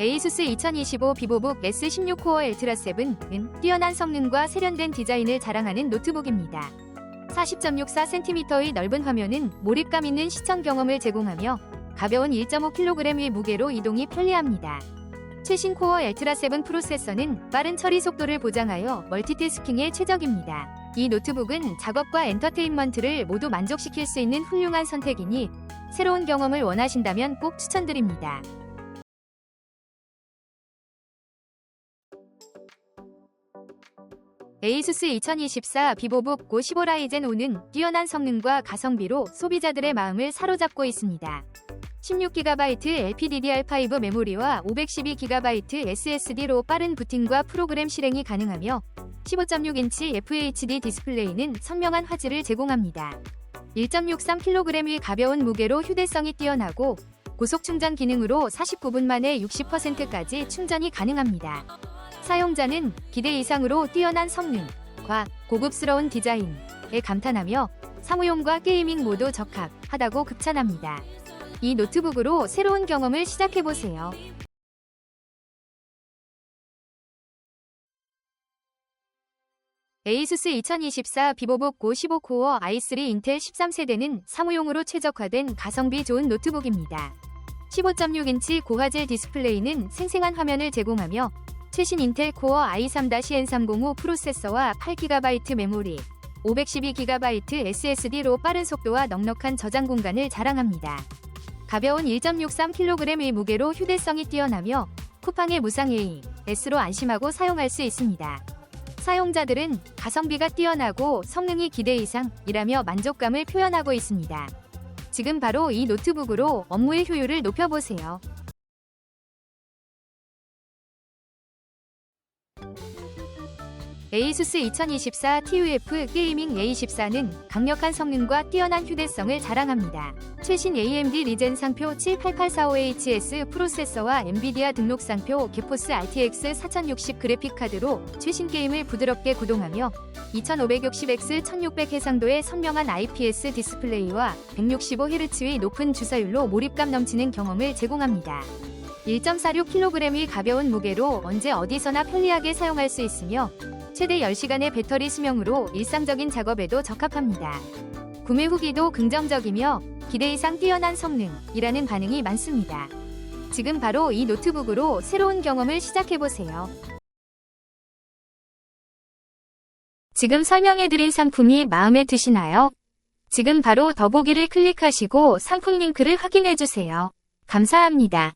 에이수스 2025 비보북 S16 코어 엘트라 7은 뛰어난 성능과 세련된 디자인을 자랑하는 노트북입니다. 40.64cm의 넓은 화면은 몰입감 있는 시청 경험을 제공하며 가벼운 1.5kg의 무게로 이동이 편리합니다. 최신 코어 엘트라 7 프로세서는 빠른 처리 속도를 보장하여 멀티태스킹에 최적입니다. 이 노트북은 작업과 엔터테인먼트를 모두 만족시킬 수 있는 훌륭한 선택이니 새로운 경험을 원하신다면 꼭 추천드립니다. 에이수스 2024 비보북 고 15 라이젠 5는 뛰어난 성능과 가성비로 소비자들의 마음을 사로잡고 있습니다. 16GB LPDDR5 메모리와 512GB SSD로 빠른 부팅과 프로그램 실행이 가능하며 15.6인치 FHD 디스플레이는 선명한 화질을 제공합니다. 1.63kg의 가벼운 무게로 휴대성이 뛰어나고 고속 충전 기능으로 49분 만에 60%까지 충전이 가능합니다. 사용자는 기대 이상으로 뛰어난 성능과 고급스러운 디자인에 감탄하며 사무용과 게이밍 모두 적합하다고 극찬합니다. 이 노트북으로 새로운 경험을 시작해보세요. 에이수스 2024 비보북 고 15코어 i3 인텔 13세대는 사무용으로 최적화된 가성비 좋은 노트북입니다. 15.6인치 고화질 디스플레이는 생생한 화면을 제공하며 최신 인텔 코어 i3-N305 프로세서와 8GB 메모리, 512GB SSD로 빠른 속도와 넉넉한 저장 공간을 자랑합니다. 가벼운 1.63kg의 무게로 휴대성이 뛰어나며 쿠팡의 무상 AS로 안심하고 사용할 수 있습니다. 사용자들은 가성비가 뛰어나고 성능이 기대 이상이라며 만족감을 표현하고 있습니다. 지금 바로 이 노트북으로 업무의 효율을 높여보세요. 에이수스 2024 TUF 게이밍 A14는 강력한 성능과 뛰어난 휴대성을 자랑합니다. 최신 AMD 리젠 상표 78845HS 프로세서와 엔비디아 등록 상표 게포스 RTX 4060 그래픽 카드로 최신 게임을 부드럽게 구동하며 2560X 1600 해상도의 선명한 IPS 디스플레이와 165Hz의 높은 주사율로 몰입감 넘치는 경험을 제공합니다. 1.46kg의 가벼운 무게로 언제 어디서나 편리하게 사용할 수 있으며 최대 10시간의 배터리 수명으로 일상적인 작업에도 적합합니다. 구매 후기도 긍정적이며 기대 이상 뛰어난 성능이라는 반응이 많습니다. 지금 바로 이 노트북으로 새로운 경험을 시작해보세요. 지금 설명해드린 상품이 마음에 드시나요? 지금 바로 더보기를 클릭하시고 상품 링크를 확인해주세요. 감사합니다.